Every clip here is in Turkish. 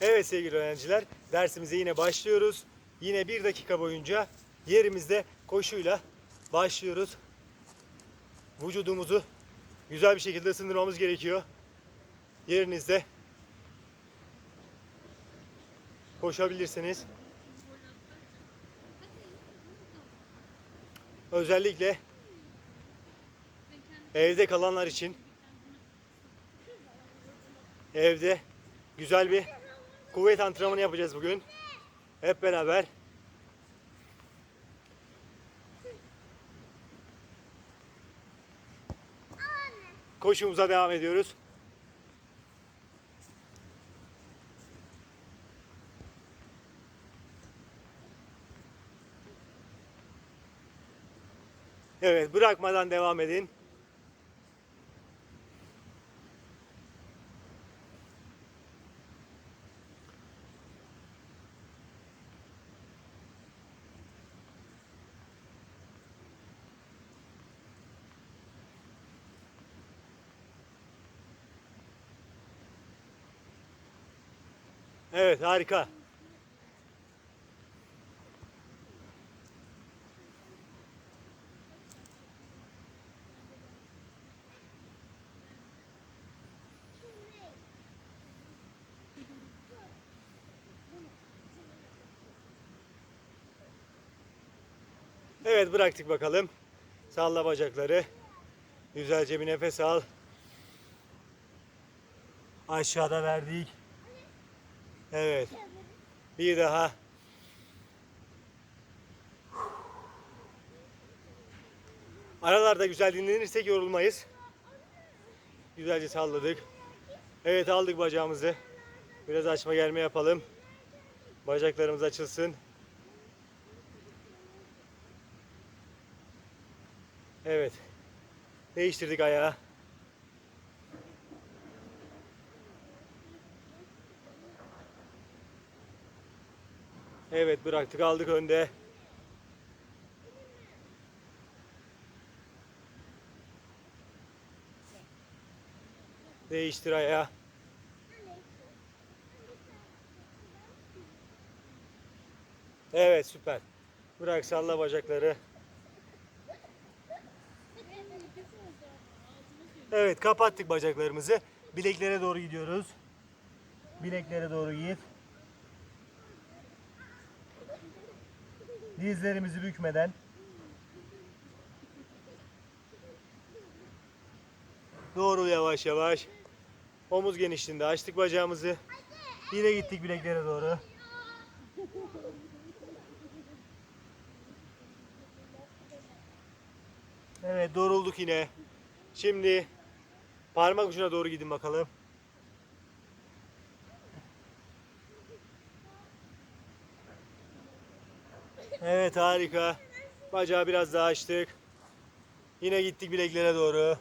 Evet sevgili öğrenciler, dersimize yine başlıyoruz. Yine bir dakika boyunca yerimizde koşuyla başlıyoruz. Vücudumuzu güzel bir şekilde ısındırmamız gerekiyor. Yerinizde koşabilirsiniz. Özellikle evde kalanlar için evde güzel bir kuvvet antrenmanı yapacağız bugün. Hep beraber. Koşumuza devam ediyoruz. Evet, bırakmadan devam edin. Evet, harika. Evet, bıraktık bakalım. Salla bacakları. Güzelce bir nefes al. Aşağıda verdik. Evet. Bir daha. Aralarda güzel dinlenirsek yorulmayız. Güzelce salladık. Evet aldık bacağımızı. Biraz açma gelme yapalım. Bacaklarımız açılsın. Evet. Değiştirdik ayağı. Evet bıraktık aldık önde. Değiştir ayağı. Evet süper. Bırak salla bacakları. Evet kapattık bacaklarımızı. Bileklere doğru gidiyoruz. Bileklere doğru git. Dizlerimizi bükmeden. Doğru yavaş yavaş. Omuz genişliğinde açtık bacağımızı. Yine gittik bileklere doğru. Evet doğrulduk yine. Şimdi parmak ucuna doğru gidin bakalım. Evet harika. Bacağı biraz daha açtık. Yine gittik bileklere doğru.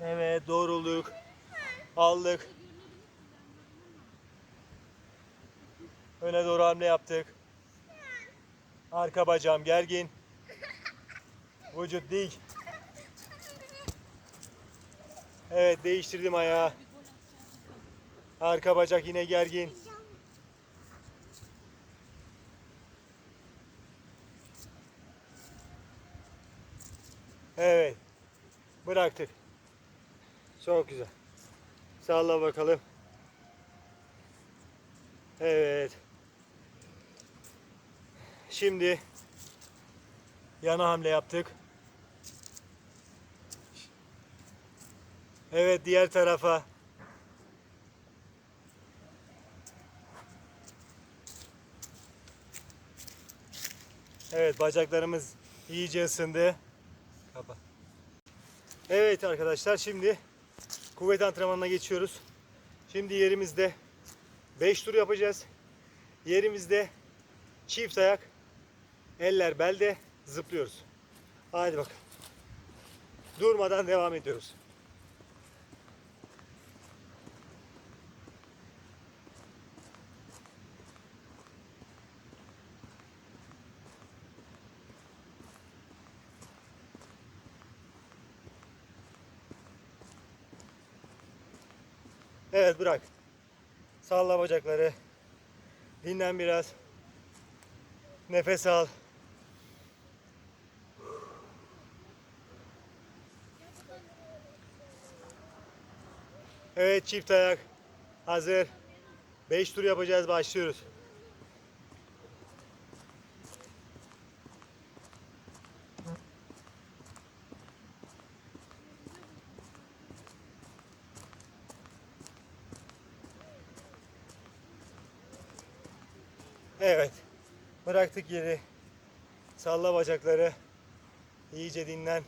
Evet doğrulduk. Aldık. Öne doğru hamle yaptık. Arka bacağım gergin. Vücut dik. Evet değiştirdim ayağı. Arka bacak yine gergin. Evet. Bıraktık. Çok güzel. Salla bakalım. Evet. Şimdi yana hamle yaptık. Evet diğer tarafa. Evet bacaklarımız iyice ısındı. Kapa. Evet arkadaşlar şimdi kuvvet antrenmanına geçiyoruz. Şimdi yerimizde 5 tur yapacağız. Yerimizde çift ayak, eller belde zıplıyoruz. Hadi bakalım. Durmadan devam ediyoruz. Evet bırak. Salla bacakları. Dinlen biraz. Nefes al. Evet çift ayak. Hazır. 5 tur yapacağız. Başlıyoruz. Evet. Bıraktık yeri. Salla bacakları. İyice dinlen.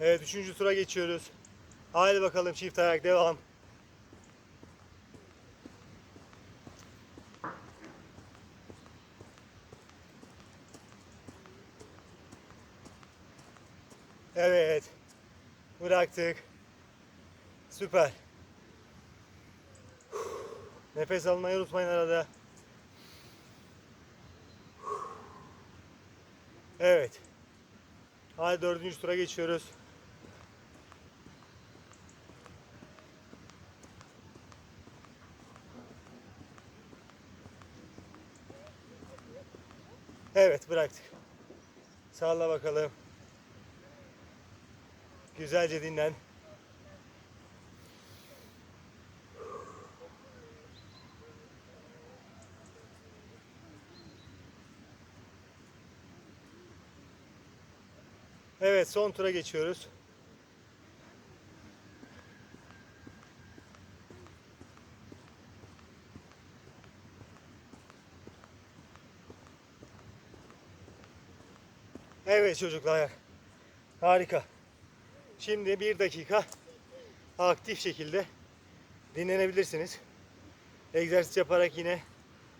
Evet üçüncü tura geçiyoruz. Haydi bakalım çift ayak devam. Evet. Bıraktık. Süper. Nefes almayı unutmayın arada. Evet. Hadi dördüncü tura geçiyoruz. Evet bıraktık. Salla bakalım. Güzelce dinlen. Evet son tura geçiyoruz. Evet çocuklar. Harika. Şimdi bir dakika aktif şekilde dinlenebilirsiniz. Egzersiz yaparak yine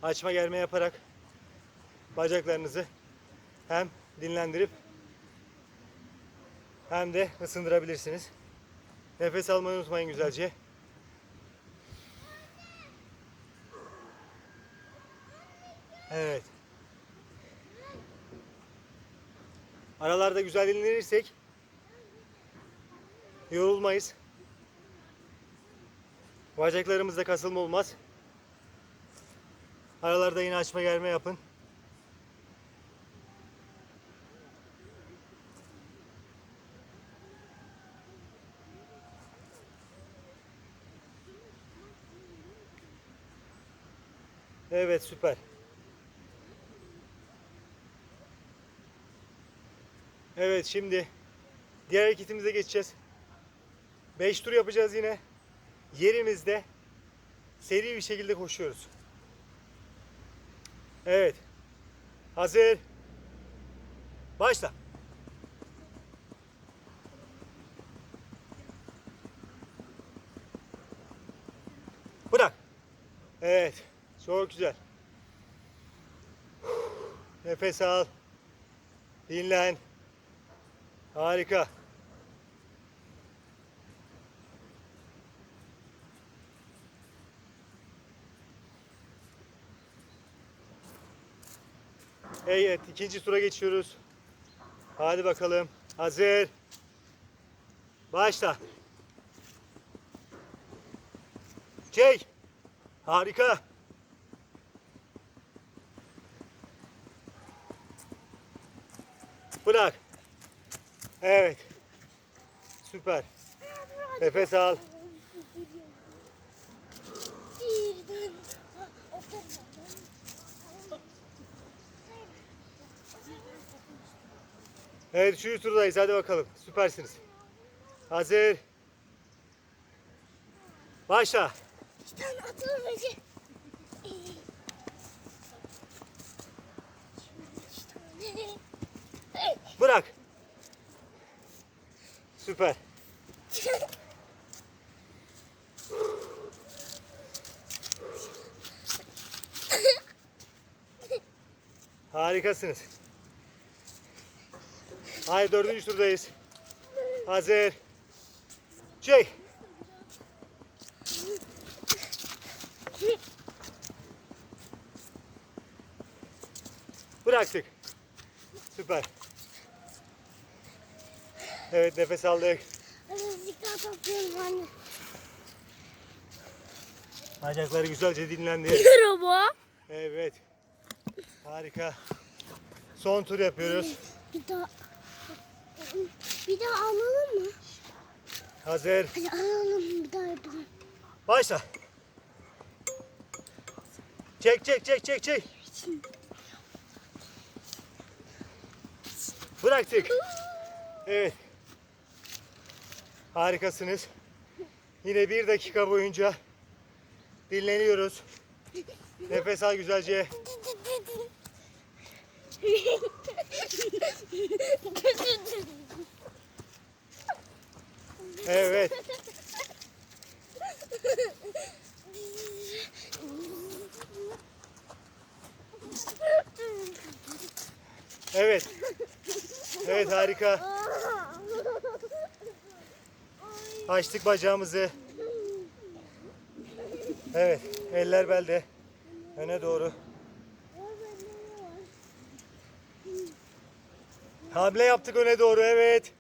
açma germe yaparak bacaklarınızı hem dinlendirip hem de ısındırabilirsiniz. Nefes almayı unutmayın güzelce. Evet. Aralarda güzel dinlenirsek yorulmayız. Bacaklarımızda kasılma olmaz. Aralarda yine açma germe yapın. Evet süper. Evet şimdi diğer hareketimize geçeceğiz. 5 tur yapacağız yine. Yerimizde seri bir şekilde koşuyoruz. Evet. Hazır. Başla. Bırak. Evet. Çok güzel. Nefes al. Dinlen. Harika. Evet, ikinci tura geçiyoruz. Hadi bakalım. Hazır. Başla. Çek. Harika. Bırak. Evet. Süper. Nefes al. Evet üçüncü turdayız. Hadi bakalım. Süpersiniz. Hazır. Başla. İki tane. Bırak. Süper. Harikasınız. Haydi dördüncü turdayız. Hazır. Çek. Bıraktık. Süper. Evet nefes aldık. Azıcık daha topluyorum anne. Bacakları güzelce dinlendir. Merhaba. Evet. Harika. Son tur yapıyoruz. Bir daha. Bir daha alalım mı? Hazır. Hadi alalım bir daha yapalım. Başla. Çek çek çek çek çek. Bıraktık. Evet. Harikasınız. Yine bir dakika boyunca dinleniyoruz. Nefes al güzelce. Evet. Evet. Evet harika. Açtık bacağımızı. Evet. Eller belde. Öne doğru. Hamle yaptık öne doğru. Evet.